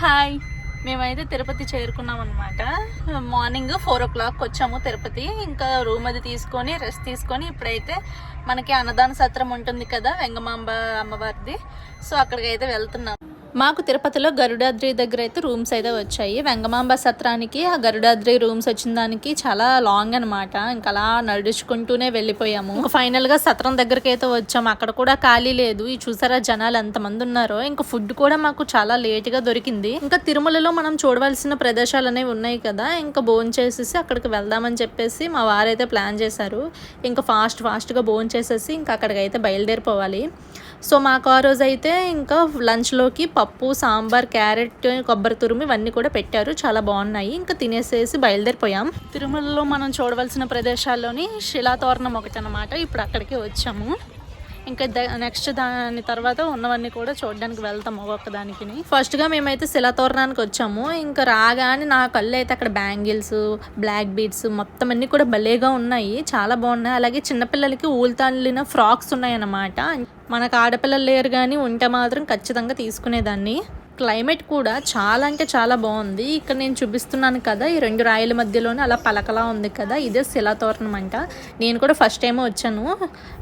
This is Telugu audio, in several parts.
హాయ్. మేమైతే తిరుపతి చేరుకున్నాం అనమాట మార్నింగ్ ఫోర్ ఓ క్లాక్ వచ్చాము తిరుపతి. ఇంకా రూమ్ అది తీసుకొని రెస్ట్ తీసుకొని ఇప్పుడైతే మనకి అన్నదాన సత్రం ఉంటుంది కదా వెంగమాంబ అమ్మవారిది. సో అక్కడికి అయితే వెళ్తున్నాం. మాకు తిరుపతిలో గరుడాద్రి దగ్గర అయితే రూమ్స్ అయితే వచ్చాయి. వెంగమాంబ సత్రానికి ఆ గరుడాద్రి రూమ్స్ వచ్చిన దానికి చాలా లాంగ్ అనమాట ఇంకా అలా నడుచుకుంటూనే వెళ్ళిపోయాము. ఇంకా ఫైనల్గా సత్రం దగ్గరికి అయితే వచ్చాము అక్కడ కూడా ఖాళీ లేదు. ఈ చూసారా జనాలు ఎంతమంది ఉన్నారో. ఇంకా ఫుడ్ కూడా మాకు చాలా లేట్గా దొరికింది. ఇంకా తిరుమలలో మనం చూడవలసిన ప్రదేశాలు అనేవి ఉన్నాయి కదా. ఇంకా భోజనం చేసేసి అక్కడికి వెళ్దామని చెప్పేసి మా వారైతే ప్లాన్ చేశారు. ఇంకా ఫాస్ట్ ఫాస్ట్గా భోజనం చేసేసి ఇంకా అక్కడికి అయితే బయలుదేరిపోవాలి. సో మాకు ఆ రోజు అయితే ఇంకా లంచ్లోకి పప్పు సాంబార్ క్యారెట్ కొబ్బరి తురుము ఇవన్నీ కూడా పెట్టారు. చాలా బాగున్నాయి. ఇంకా తినేసేసి బయలుదేరిపోయాం. తిరుమలలో మనం చూడవలసిన ప్రదేశాల్లోని శిలాతోరణం ఒకటి అనమాట ఇప్పుడు అక్కడికి వచ్చాము. ఇంకా నెక్స్ట్ దాని తర్వాత ఉన్నవన్నీ కూడా చూడడానికి వెళ్తాం ఒక్కొక్క దానికి ఫస్ట్గా మేమైతే శిలాతోరణానికి వచ్చాము. ఇంకా రాగానే నా కళ్ళు అయితే అక్కడ బ్యాంగిల్స్ బ్లాక్ బీడ్స్ మొత్తం అన్ని కూడా భలేగా ఉన్నాయి. చాలా బాగున్నాయి. అలాగే చిన్నపిల్లలకి ఊల్తాలిన ఫ్రాక్స్ ఉన్నాయన్నమాట. మనకు ఆడపిల్లలు లేరు కానీ ఉంటే మాత్రం ఖచ్చితంగా తీసుకునేదాన్ని. క్లైమేట్ కూడా చాలా అంటే చాలా బాగుంది. ఇక్కడ నేను చూపిస్తున్నాను కదా ఈ రెండు రాయల మధ్యలోనే అలా పలకలా ఉంది కదా ఇదే శిలాతోరణం అంట. నేను కూడా ఫస్ట్ టైం వచ్చాను.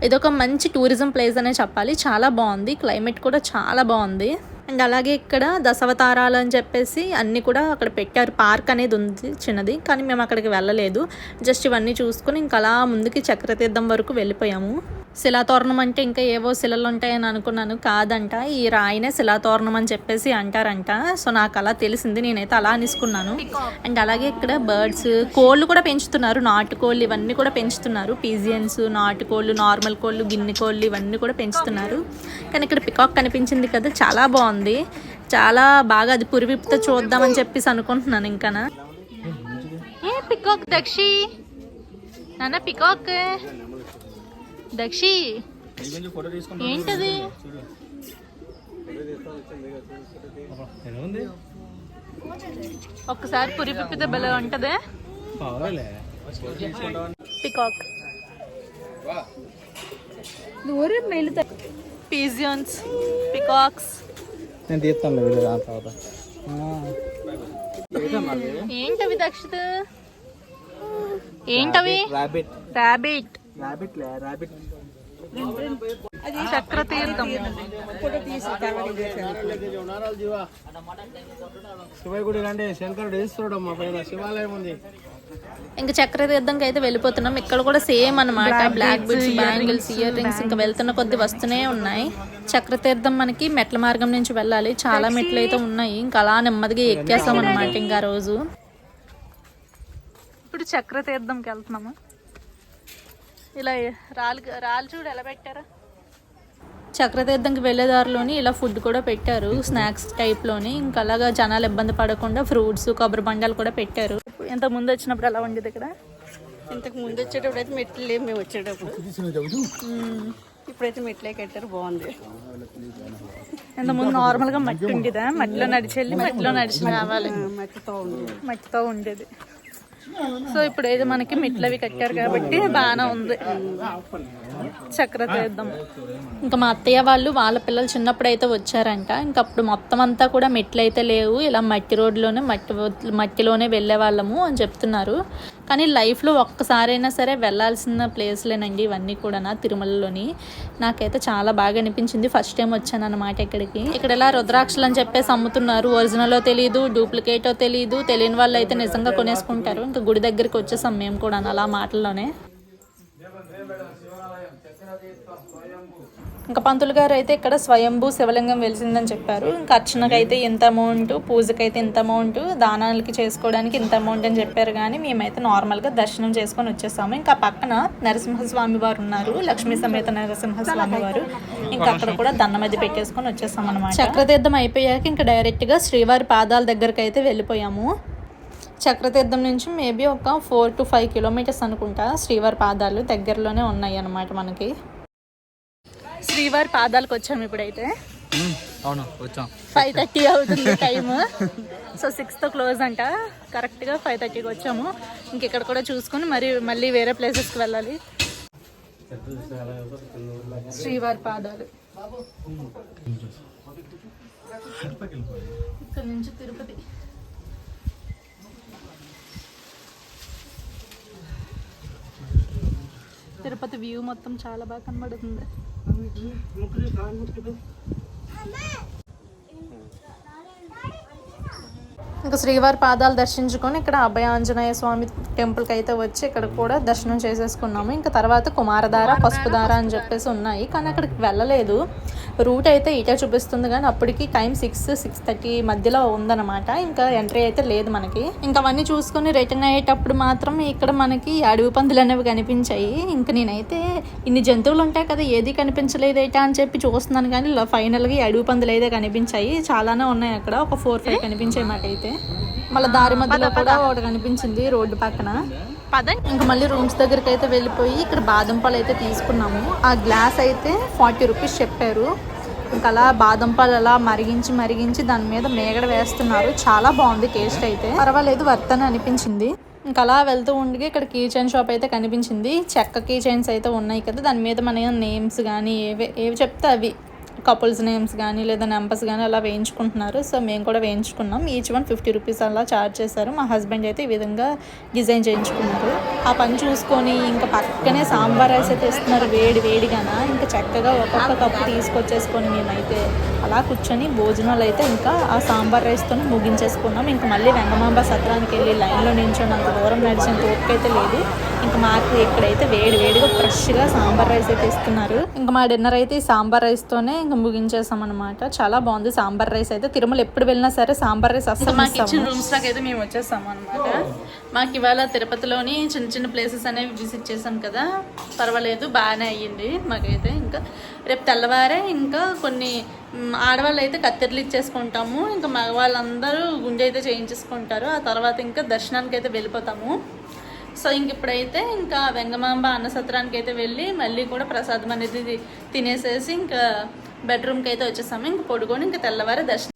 ఇదొక మంచి టూరిజం ప్లేస్ అనే చెప్పాలి. చాలా బాగుంది. క్లైమేట్ కూడా చాలా బాగుంది. అండ్ అలాగే ఇక్కడ దశవతారాలు అని చెప్పేసి అన్నీ కూడా అక్కడ పెట్టారు. పార్క్ అనేది ఉంది చిన్నది కానీ మేము అక్కడికి వెళ్ళలేదు. జస్ట్ ఇవన్నీ చూసుకుని ఇంకా అలా ముందుకి చక్రతీర్థం వరకు వెళ్ళిపోయాము. శిలాతోరణం అంటే ఇంకా ఏవో శిలలు ఉంటాయని అనుకున్నాను. కాదంట ఈ రాయినే శిలాతోరణం అని చెప్పేసి అంటారంట. సో నాకు అలా తెలిసింది. నేనైతే అలా అనేసుకున్నాను. అండ్ అలాగే ఇక్కడ బర్డ్స్ కోళ్ళు కూడా పెంచుతున్నారు. నాటుకోళ్ళు ఇవన్నీ కూడా పెంచుతున్నారు. పీజియన్స్ నాటుకోళ్ళు నార్మల్ కోళ్ళు గిన్నె కోళ్ళు ఇవన్నీ కూడా పెంచుతున్నారు. కానీ ఇక్కడ పికాక్ కనిపించింది కదా చాలా బాగుంది. చాలా బాగా అది పురివిప్తో చూద్దామని చెప్పేసి అనుకుంటున్నాను ఇంకానా ఏ పికాక్ దక్షి? నాన్న పికాక్. దక్షి. ఏంటది? ఒక్కసారి పురి పిప్పితే భలే ఉంటది. పికాక్ పీజియన్స్ పికాక్స్ నేను తీస్తాను వీళ్ళు దాని తర్వాత. ఏంటవి దక్షిత? ఏంటవి? ర్యాబిట్ రాబిట్ ర్యాబిట్ చక్ర తీర్థం. శివయ్య గుడి రండి శంకరుడు మా పైన శివాలయం ఉంది. ఇంకా చక్ర తీర్థంకి అయితే వెళ్ళిపోతున్నాం. ఇక్కడ కూడా సేమ్ అన్నమాట black beads bangles earrings ఇంకా వెళ్తున్న కొద్ది వస్తూనే ఉన్నాయి. చక్ర తీర్థం మనకి మెట్ల మార్గం నుంచి వెళ్ళాలి. చాలా మెట్లు అయితే ఉన్నాయి. ఇంకా అలా నెమ్మదిగా ఎక్కేసాం అనమాట ఇంకా రోజు. ఇప్పుడు చక్ర తీర్థంకి వెళ్తున్నాము. ఇలా రాళ్ళు రాళ్ళు చూడు ఎలా పెట్టారా. చక్రతీర్థంకి వెళ్ళే దారిలోని ఇలా ఫుడ్ కూడా పెట్టారు స్నాక్స్ టైప్లోని. ఇంకా అలాగా జనాలు ఇబ్బంది పడకుండా ఫ్రూట్స్ కొబ్బరి బండాలు కూడా పెట్టారు. ఎంత ముందు వచ్చినప్పుడు ఎలా ఉండేది ఇక్కడ? ఇంతకు ముందు వచ్చేటప్పుడు అయితే మెట్లు లేవు మేము వచ్చేటప్పుడు. ఇప్పుడైతే మెట్లే కట్టారు బాగుంది. ఎంత ముందు నార్మల్గా మట్టి ఉండేదా? మట్టిలో నడిచి వెళ్ళి మట్టిలో నడిచి రావాలి. మట్టితో ఉంది మట్టితో ఉండేది. సో ఇప్పుడు ఏదో మనకి మెట్లు అవి కట్టారు కాబట్టి బాగానే ఉంది. చక్ర తీర్థం ఇంకా మా అత్తయ్య వాళ్ళు వాళ్ళ పిల్లలు చిన్నప్పుడు అయితే వచ్చారంట. ఇంకా అప్పుడు మొత్తం అంతా కూడా మెట్లు అయితే లేవు. ఇలా మట్టి రోడ్లోనే మట్టి మట్టిలోనే వెళ్ళే వాళ్ళము అని చెప్తున్నారు. కానీ లైఫ్లో ఒక్కసారైనా సరే వెళ్ళాల్సిన ప్లేస్లేనండి ఇవన్నీ కూడా నా తిరుమలలోని. నాకైతే చాలా బాగా అనిపించింది. ఫస్ట్ టైం వచ్చాను అనమాట ఇక్కడికి. ఇక్కడ ఇలా రుద్రాక్షలు అని చెప్పేసి అమ్ముతున్నారు. ఒరిజినలో తెలియదు డూప్లికేటో తెలియదు తెలియని వాళ్ళు అయితే నిజంగా కొనేసుకుంటారు. ఇంకా గుడి దగ్గరికి వచ్చేసాం మేము కూడా అలా మాటల్లోనే. ఇంకా పంతులు గారు అయితే ఇక్కడ స్వయంభూ శివలింగం వెలిసిందని చెప్పారు. ఇంకా అర్చనకైతే ఇంత అమౌంట్ పూజకైతే ఇంత అమౌంట్ దానాలకి చేసుకోవడానికి ఇంత అమౌంట్ అని చెప్పారు కానీ మేమైతే నార్మల్గా దర్శనం చేసుకొని వచ్చేసాము. ఇంకా పక్కన నరసింహస్వామి వారు ఉన్నారు లక్ష్మీ సమేత నరసింహస్వామి వారు. ఇంకా అక్కడ కూడా దండం అది పెట్టేసుకొని వచ్చేసాం అనమాట చక్రతీర్థం అయిపోయాక ఇంకా డైరెక్ట్గా శ్రీవారి పాదాల దగ్గరికి అయితే వెళ్ళిపోయాము. చక్రతీర్థం నుంచి మేబీ ఒక ఫోర్ టు ఫైవ్ కిలోమీటర్స్ అనుకుంటా శ్రీవారి పాదాలు దగ్గరలోనే ఉన్నాయి అన్నమాట మనకి. శ్రీవారి పాదాలకు వచ్చాము ఇప్పుడైతే. అవును వచ్చాం. ఫైవ్ థర్టీ అవుతుంది టైమ్. సో సిక్స్తో క్లోజ్ అంట. కరెక్ట్గా ఫైవ్ థర్టీకి వచ్చాము. ఇంకెక్కడ కూడా చూసుకొని మరి మళ్ళీ వేరే ప్లేసెస్కి వెళ్ళాలి. శ్రీవారి పాదాలు. ఇక్కడ నుంచి తిరుపతి. తిరుపతి వ్యూ మొత్తం చాలా బాగా కనబడుతుంది. ఇంకా శ్రీవారి పాదాలు దర్శించుకొని ఇక్కడ అభయ ఆంజనేయ స్వామి టెంపుల్కి అయితే వచ్చి ఇక్కడ కూడా దర్శనం చేసేసుకున్నాము. ఇంకా తర్వాత కుమారధార పసుపుధార అని చెప్పేసి ఉన్నాయి. కానీ అక్కడికి వెళ్ళలేదు. రూట్ అయితే ఇటే చూపిస్తుంది కానీ అప్పటికి టైం సిక్స్ సిక్స్ థర్టీ మధ్యలో ఉందన్నమాట. ఇంకా ఎంట్రీ అయితే లేదు మనకి. ఇంకా అవన్నీ చూసుకొని రిటర్న్ అయ్యేటప్పుడు మాత్రం ఇక్కడ మనకి అడవి పందులు అనేవి కనిపించాయి. ఇంకా నేనైతే ఇన్ని జంతువులు ఉంటాయి కదా ఏది కనిపించలేదేటా అని చెప్పి చూస్తున్నాను కానీ ఫైనల్గా అడవి పందులు అయితే కనిపించాయి. చాలానే ఉన్నాయి అక్కడ. ఒక ఫోర్ ఫైవ్ కనిపించాయి మాకైతే. మళ్ళీ దారి మధ్యలో కూడా ఒకటి కనిపించింది రోడ్డు పక్కన. పద ఇంకా మళ్ళీ రూమ్స్ దగ్గరికి అయితే వెళ్ళిపోయి ఇక్కడ బాదం పాలు అయితే తీసుకున్నాము. ఆ గ్లాస్ అయితే ఫార్టీ రూపీస్ చెప్పారు. ఇంకా అలా బాదం పాలు అలా మరిగించి మరిగించి దాని మీద మేగడ వేస్తున్నారు. చాలా బాగుంది టేస్ట్ అయితే. పర్వాలేదు వర్త్ అని అనిపించింది. ఇంకా అలా వెళ్తూ ఉండగా ఇక్కడ కీ చైన్ షాప్ అయితే కనిపించింది. చెక్క కీ చైన్స్ అయితే ఉన్నాయి కదా దాని మీద మన నేమ్స్ కానీ ఏవి ఏవి చెప్తే అవి. కపుల్స్ నేమ్స్ కానీ లేదా నెంబర్స్ కానీ అలా వేయించుకుంటున్నారు. సో మేము కూడా వేయించుకున్నాం. ఈచ్ వన్ ఫిఫ్టీ రూపీస్ అలా ఛార్జ్ చేశారు. మా హస్బెండ్ అయితే ఈ విధంగా డిజైన్ చేయించుకున్నారు. ఆ పని చూసుకొని ఇంకా పక్కనే సాంబార్ రైస్ అయితే ఇస్తున్నారు వేడి వేడిగానా. ఇంకా చక్కగా ఒక్కొక్క కప్పు తీసుకొచ్చేసుకొని మేమైతే అలా కూర్చొని భోజనాలు అయితే ఇంకా ఆ సాంబార్ రైస్తో ముగించేసుకున్నాం. ఇంకా మళ్ళీ వెంగమాంబ సత్రానికి వెళ్ళి లైన్లో నించొని అంత దూరం నడిచేంత ఓపిక అయితే లేదు. ఇంకా మాకు ఇక్కడైతే వేడి వేడిగా ఫ్రెష్గా సాంబార్ రైస్ అయితే ఇస్తున్నారు. ఇంకా మా డిన్నర్ అయితే ఈ సాంబార్ రైస్తోనే ఇంకా ముగించేసాం అనమాట చాలా బాగుంది. సాంబార్ రైస్ అయితే తిరుమల ఎప్పుడు వెళ్ళినా సరే సాంబార్ రైస్ అసలు మాకు ఇచ్చిన రూమ్స్ లాగా అయితే మేము వచ్చేసాం అనమాట మాకు ఇవాళ తిరుపతిలోని చిన్న చిన్న ప్లేసెస్ అనేవి విజిట్ చేసాం కదా. పర్వాలేదు బాగానే అయ్యింది మాకైతే ఇంకా. రేపు తెల్లవారే ఇంకా కొన్ని మ్, ఆడవాళ్ళు అయితే కత్తెరలు ఇచ్చేసుకుంటాము. ఇంకా మగవాళ్ళందరూ గుండె అయితే చేయించేసుకుంటారు. ఆ తర్వాత ఇంకా దర్శనానికి అయితే వెళ్ళిపోతాము. సో ఇంక ఇప్పుడైతే ఇంకా వెంగమాంబ అన్నసత్రానికి అయితే వెళ్ళి మళ్ళీ కూడా ప్రసాదం అనేది తినేసేసి ఇంకా బెడ్రూమ్కి అయితే వచ్చేసాము. ఇంక పడుకొని ఇంకా తెల్లవారు దర్శనం.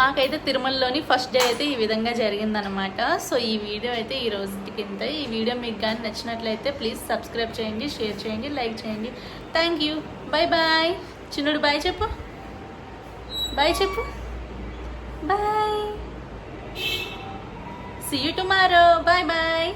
మాకైతే తిరుమలలోని ఫస్ట్ డే అయితే ఈ విధంగా జరిగిందనమాట సో ఈ వీడియో అయితే ఈ రోజుకి ఇంత. ఈ వీడియో మీకు కానీ నచ్చినట్లయితే ప్లీజ్ సబ్స్క్రైబ్ చేయండి షేర్ చేయండి లైక్ చేయండి. Thank you. Bye bye. చిన్నుడు bye చెప్పు. బాయ్ చెప్పు. Bye. See you tomorrow bye bye